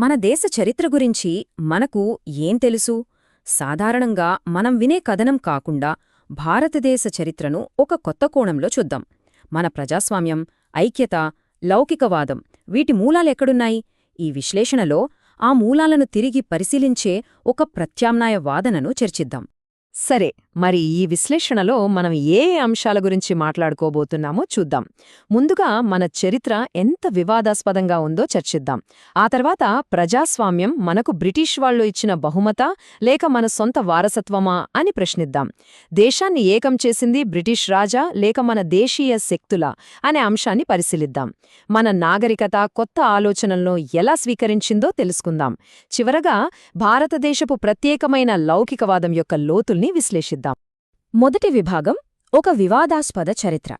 మన దేశ చరిత్ర గురించి మనకు ఏం తెలుసు? సాధారణంగా మనం వినే కథనం కాకుండా భారతదేశ చరిత్రను ఒక కొత్త కోణంలో చూద్దాం. మన ప్రజాస్వామ్యం ఐక్యత లౌకికవాదం వీటి మూలాలెక్కడున్నాయి ఈ విశ్లేషణలో ఆ మూలాలను తిరిగి పరిశీలించే ఒక ప్రత్యామ్నాయ వాదనను చర్చిద్దాం. సరే మరి ఈ విశ్లేషణలో మనం ఏ అంశాల గురించి మాట్లాడుకోబోతున్నామో చూద్దాం. ముందుగా మన చరిత్ర ఎంత వివాదాస్పదంగా ఉందో చర్చిద్దాం. ఆ తర్వాత ప్రజాస్వామ్యం మనకు బ్రిటిష్ వాళ్ళు ఇచ్చిన బహుమత లేక మన సొంత వారసత్వమా అని ప్రశ్నిద్దాం. దేశాన్ని ఏకం చేసింది బ్రిటిష్ రాజా లేక మన దేశీయ శక్తులా అనే అంశాన్ని పరిశీలిద్దాం. మన నాగరికత కొత్త ఆలోచనలను ఎలా స్వీకరించిందో తెలుసుకుందాం. చివరగా భారతదేశపు ప్రత్యేకమైన లౌకికవాదం యొక్క లోతుల్ని విశ్లేషిద్దాం. మొదటి విభాగం ఒక వివాదాస్పద చరిత్ర.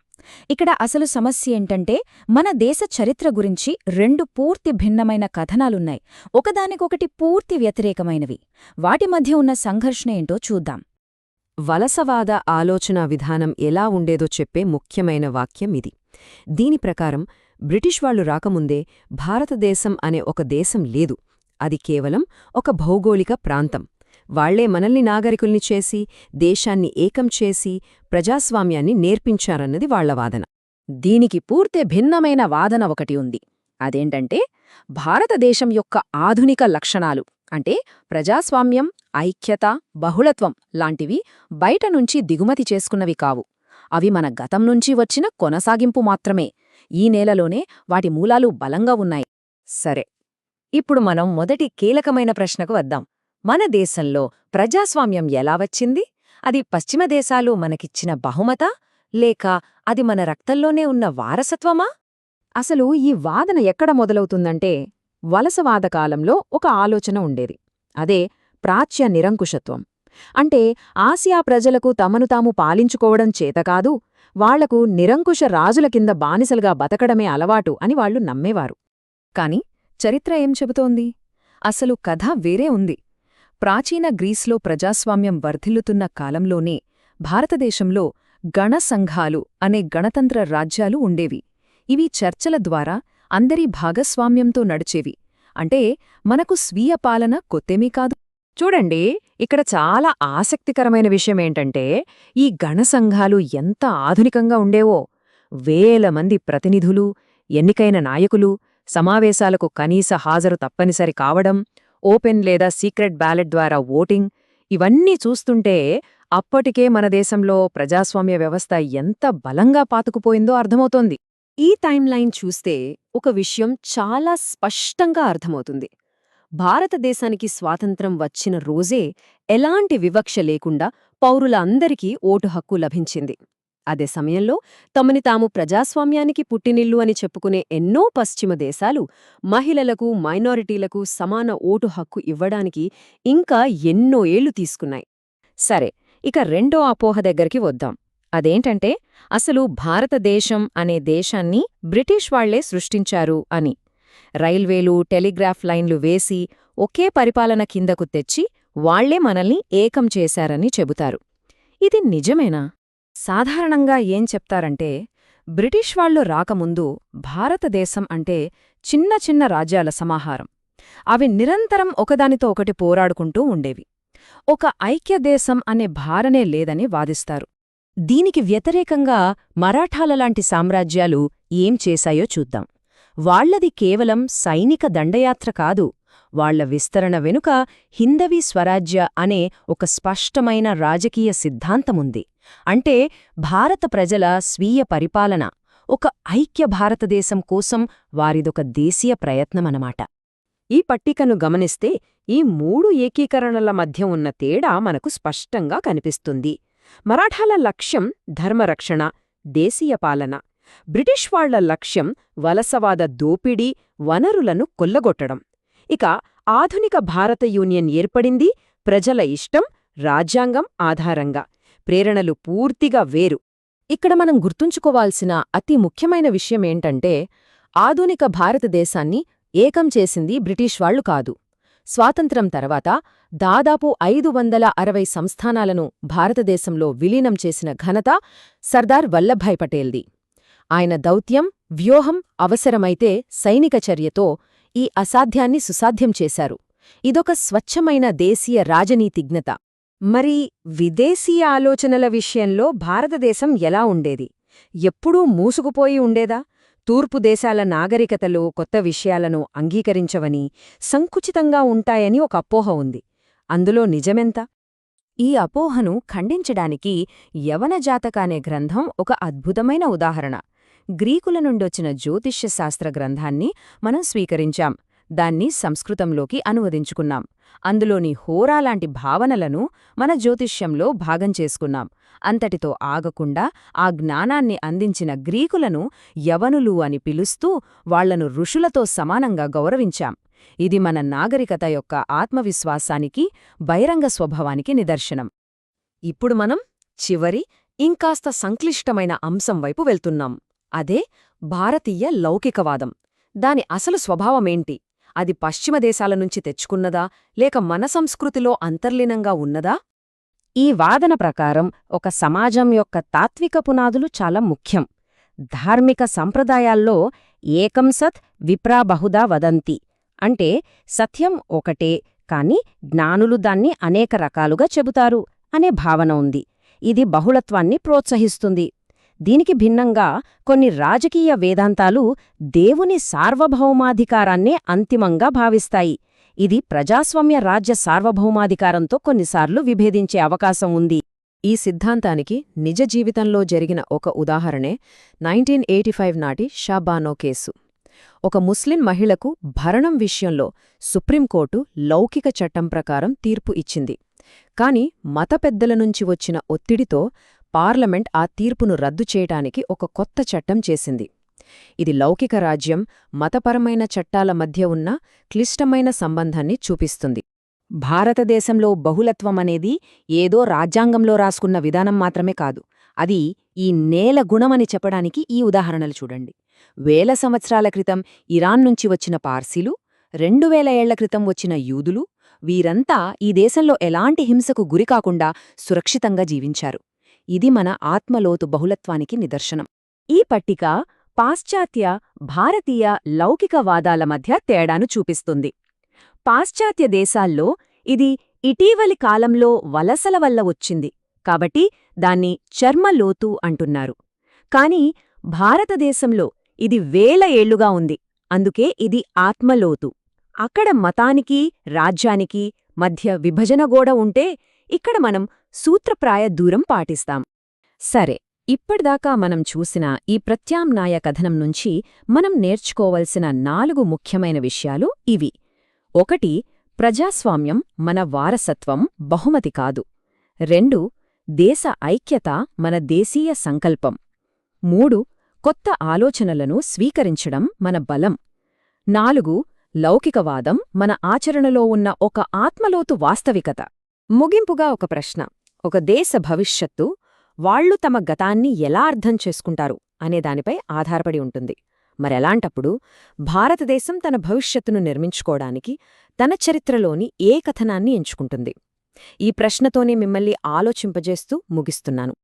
ఇక్కడ అసలు సమస్య ఏంటంటే మన దేశ చరిత్ర గురించి రెండు పూర్తి భిన్నమైన కథనాలున్నాయి. ఒకదానికొకటి పూర్తి వ్యతిరేకమైనవి. వాటి మధ్య ఉన్న సంఘర్షణ ఏంటో చూద్దాం. వలసవాద ఆలోచనా విధానం ఎలా ఉండేదో చెప్పే ముఖ్యమైన వాక్యం ఇది. దీని ప్రకారం బ్రిటిష్ వాళ్ళు రాకముందే భారతదేశం అనే ఒక దేశం లేదు. అది కేవలం ఒక భౌగోళిక ప్రాంతం. వాళ్ళే మనల్ని నాగరికుల్ని చేసి దేశాన్ని ఏకం చేసి ప్రజాస్వామ్యాన్ని నేర్పించారన్నది వాళ్ళ వాదన. దీనికి పూర్తి భిన్నమైన వాదన ఒకటి ఉంది. అదేంటంటే భారతదేశం యొక్క ఆధునిక లక్షణాలు అంటే ప్రజాస్వామ్యం ఐక్యత బహుళత్వం లాంటివి బయట నుంచి దిగుమతి చేసుకున్నవి కావు. అవి మన గతం నుంచి వచ్చిన కొనసాగింపు మాత్రమే. ఈ నేలలోనే వాటి మూలాలు బలంగా ఉన్నాయి. సరే ఇప్పుడు మనం మొదటి కీలకమైన ప్రశ్నకు వద్దాం. మన దేశంలో ప్రజాస్వామ్యం ఎలా వచ్చింది? అది పశ్చిమ దేశాలు మనకిచ్చిన బహుమత? లేక అది మన రక్తంలోనే ఉన్న వారసత్వమా? అసలు ఈ వాదన ఎక్కడ మొదలవుతుందంటే వలసవాద కాలంలో ఒక ఆలోచన ఉండేది. అదే ప్రాచ్య నిరంకుశత్వం. అంటే ఆసియా ప్రజలకు తమను తాము పాలించుకోవడం చేతకాదు వాళ్ళకు నిరంకుశ రాజుల కింద బానిసలుగా బతకడమే అలవాటు అని వాళ్ళు నమ్మేవారు. కాని చరిత్ర ఏం చెబుతోంది? అసలు కథ వేరే ఉంది. ప్రాచీన గ్రీస్లో ప్రజాస్వామ్యం వర్ధిల్లుతున్న కాలంలోనే భారతదేశంలో గణసంఘాలు అనే గణతంత్ర రాజ్యాలు ఉండేవి. ఇవి చర్చల ద్వారా అందరి భాగస్వామ్యంతో నడిచేవి. అంటే మనకు స్వీయ పాలన కొత్తేమీ కాదు. చూడండి ఇక్కడ చాలా ఆసక్తికరమైన విషయమేంటంటే ఈ గణసంఘాలు ఎంత ఆధునికంగా ఉండేవో. వేల మంది ప్రతినిధులు ఎన్నికైన నాయకులు సమావేశాలకు కనీస హాజరు తప్పనిసరి కావడం ఓపెన్ లేదా సీక్రెట్ బ్యాలెట్ ద్వారా ఓటింగ్ ఇవన్నీ చూస్తుంటే అప్పటికే మన దేశంలో ప్రజాస్వామ్య వ్యవస్థ ఎంత బలంగా పాతుకుపోయిందో అర్థమవుతోంది. ఈ టైంలైన్ చూస్తే ఒక విషయం చాలా స్పష్టంగా అర్థమవుతుంది. భారతదేశానికి స్వాతంత్రం వచ్చిన రోజే ఎలాంటి వివక్ష లేకుండా పౌరుల అందరికీ ఓటు హక్కు లభించింది. అదే సమయంలో తమని తాము ప్రజాస్వామ్యానికి పుట్టినిల్లు అని చెప్పుకునే ఎన్నో పశ్చిమ దేశాలు మహిళలకు మైనారిటీలకు సమాన ఓటు హక్కు ఇవ్వడానికి ఇంకా ఎన్నో ఏళ్ళు తీసుకున్నాయి. సరే ఇక రెండో అపోహ దగ్గరికి వద్దాం. అదేంటంటే అసలు భారతదేశం అనే దేశాన్ని బ్రిటిష్ వాళ్ళే సృష్టించారు అని. రైల్వేలు టెలిగ్రాఫ్ లైన్లు వేసి ఒకే పరిపాలన కిందకు తెచ్చి వాళ్ళే మనల్ని ఏకం చేశారని చెబుతారు. ఇది నిజమేనా? సాధారణంగా ఏం చెప్తారంటే బ్రిటిష్ వాళ్ళు రాకముందు భారతదేశం అంటే చిన్న చిన్న రాజ్యాల సమాహారం. అవి నిరంతరం ఒకదానితో ఒకటి పోరాడుకుంటూ ఉండేవి. ఒక ఐక్యదేశం అనే భారనే లేదని వాదిస్తారు. దీనికి వ్యతిరేకంగా మరాఠాలలాంటి సామ్రాజ్యాలు ఏం చేశాయో చూద్దాం. వాళ్ళది కేవలం సైనిక దండయాత్ర కాదు వాళ్ళ విస్తరణ వెనుక హిందవీ స్వరాజ్య అనే ఒక స్పష్టమైన రాజకీయ సిద్ధాంతముంది. అంటే భారత ప్రజల స్వీయ పరిపాలన ఒక ఐక్య భారతదేశం కోసం వారిదొక దేశీయ ప్రయత్నమనమాట. ఈ పట్టికను గమనిస్తే ఈ మూడు ఏకీకరణల మధ్య ఉన్న తేడా మనకు స్పష్టంగా కనిపిస్తుంది. మరాఠాల లక్ష్యం ధర్మరక్షణ దేశీయ పాలన. బ్రిటిష్ వాళ్ళ లక్ష్యం వలసవాద దోపిడీ వనరులను కొల్లగొట్టడం. ఇక ఆధునిక భారత యూనియన్ ఏర్పడింది ప్రజల ఇష్టం రాజ్యాంగం ఆధారంగా. ప్రేరణలు పూర్తిగా వేరు. ఇక్కడ మనం గుర్తుంచుకోవాల్సిన అతి ముఖ్యమైన విషయమేంటంటే ఆధునిక భారతదేశాన్ని ఏకం చేసింది బ్రిటిష్ వాళ్ళు కాదు. స్వాతంత్రం తర్వాత దాదాపు ఐదు వందల అరవై సంస్థానాలను భారతదేశంలో విలీనం చేసిన ఘనత సర్దార్ వల్లభాయ్ పటేల్ది. ఆయన దౌత్యం వ్యూహం అవసరమైతే సైనిక చర్యతో ఈ అసాధ్యాన్ని సుసాధ్యం చేశారు. ఇదొక స్వచ్ఛమైన దేశీయ రాజనీతిజ్ఞత. మరి విదేశీ ఆలోచనల విషయంలో భారతదేశం ఎలా ఉండేది? ఎప్పుడూ మూసుకుపోయి ఉండేదా? తూర్పు దేశాల నాగరికతలు కొత్త విషయాలను అంగీకరించవని సంకుచితంగా ఉంటాయని ఒక అపోహ ఉంది. అందులో నిజమెంత? ఈ అపోహను ఖండించడానికి యవనజాతక అనే గ్రంథం ఒక అద్భుతమైన ఉదాహరణ. గ్రీకుల నుండొచ్చిన జ్యోతిష్య శాస్త్ర గ్రంథాన్ని మనం స్వీకరించాం. దాన్ని సంస్కృతంలోకి అనువదించుకున్నాం. అందులోని హోరాలాంటి భావనలను మన జ్యోతిష్యంలో భాగం చేసుకున్నాం. అంతటితో ఆగకుండా ఆ జ్ఞానాన్ని అందించిన గ్రీకులను యవనులు అని పిలుస్తూ వాళ్ళను ఋషులతో సమానంగా గౌరవించాం. ఇది మన నాగరికత యొక్క ఆత్మవిశ్వాసానికి బహిరంగ స్వభావానికి నిదర్శనం. ఇప్పుడు మనం చివరి ఇంకాస్త సంక్లిష్టమైన అంశం వైపు వెళ్తున్నాం. అదే భారతీయ లౌకికవాదం. దాని అసలు స్వభావమేంటి? అది పశ్చిమ దేశాల నుంచి తెచ్చుకున్నదా? లేక మన సంస్కృతిలో అంతర్లీనంగా ఉన్నదా? ఈ వాదన ప్రకారం ఒక సమాజం యొక్క తాత్విక పునాదులు చాలా ముఖ్యం. ధార్మిక సంప్రదాయాల్లో ఏకం సత్ విప్రా బహుదా వదంతి. అంటే సత్యం ఒకటే కాని జ్ఞానులు దాన్ని అనేక రకాలుగా చెబుతారు అనే భావన ఉంది. ఇది బహుళత్వాన్ని ప్రోత్సహిస్తుంది. దీనికి భిన్నంగా కొన్ని రాజకీయ వేదాంతాలు దేవుని సార్వభౌమాధికారాన్నే అంతిమంగా భావిస్తాయి. ఇది ప్రజాస్వామ్య రాజ్య సార్వభౌమాధికారంతో కొన్నిసార్లు విభేదించే అవకాశం ఉంది. ఈ సిద్ధాంతానికి నిజ జీవితంలో జరిగిన ఒక ఉదాహరణే నైన్టీన్ ఎయిటీ ఫైవ్ నాటి షాబానో కేసు. ఒక ముస్లిం మహిళకు భరణం విషయంలో సుప్రీంకోర్టు లౌకిక చట్టం ప్రకారం తీర్పు ఇచ్చింది. కాని మత పెద్దల నుంచి వచ్చిన ఒత్తిడితో పార్లమెంట్ ఆ తీర్పును రద్దు చేయటానికి ఒక కొత్త చట్టం చేసింది. ఇది లౌకిక రాజ్యం మతపరమైన చట్టాల మధ్య ఉన్న క్లిష్టమైన సంబంధాన్ని చూపిస్తుంది. భారతదేశంలో బహుళత్వమనేది ఏదో రాజ్యాంగంలో రాసుకున్న విధానం మాత్రమే కాదు. అది ఈ నేల గుణమని చెప్పడానికి ఈ ఉదాహరణలు చూడండి. వేల సంవత్సరాల క్రితం ఇరాన్ నుంచి వచ్చిన పార్సీలు రెండు వేల ఏళ్ళ క్రితం వచ్చిన యూదులు వీరంతా ఈ దేశంలో ఎలాంటి హింసకు గురికాకుండా సురక్షితంగా జీవించారు. ఇది మన ఆత్మలోతు బహుళత్వానికి నిదర్శనం. ఈ పట్టిక పాశ్చాత్య భారతీయ లౌకికవాదాల మధ్య తేడాను చూపిస్తుంది. పాశ్చాత్య దేశాల్లో ఇది ఇటీవలి కాలంలో వలసల వల్ల వచ్చింది. కాబట్టి దాన్ని చర్మలోతు అంటున్నారు. కాని భారతదేశంలో ఇది వేల ఏళ్ళుగా ఉంది. అందుకే ఇది ఆత్మలోతు. అక్కడ మతానికి రాజ్యానికి మధ్య విభజన గోడ ఉంటే ఇక్కడ మనం సూత్రప్రాయ దూరం పాటిస్తాం. సరే ఇప్పటిదాకా మనం చూసిన ఈ ప్రత్యామ్నాయ కథనం నుంచి మనం నేర్చుకోవలసిన నాలుగు ముఖ్యమైన విషయాలు ఇవి. ఒకటి ప్రజాస్వామ్యం మన వారసత్వం బహుమతి కాదు. రెండు దేశ ఐక్యత మన దేశీయ సంకల్పం. మూడు కొత్త ఆలోచనలను స్వీకరించడం మన బలం. నాలుగు లౌకికవాదం మన ఆచరణలో ఉన్న ఒక ఆత్మలోతు వాస్తవికత. ముగింపుగా ఒక ప్రశ్న. ఒక దేశ భవిష్యత్తు వాళ్ళు తమ గతాన్ని ఎలా అర్థం చేసుకుంటారు అనే దానిపై ఆధారపడి ఉంటుంది. మరెలాంటప్పుడు భారతదేశం తన భవిష్యత్తును నిర్మించుకోవడానికి తన చరిత్రలోని ఏ కథనాన్ని ఎంచుకుంటుంది? ఈ ప్రశ్నతోనే మిమ్మల్ని ఆలోచింపజేస్తూ ముగిస్తున్నాను.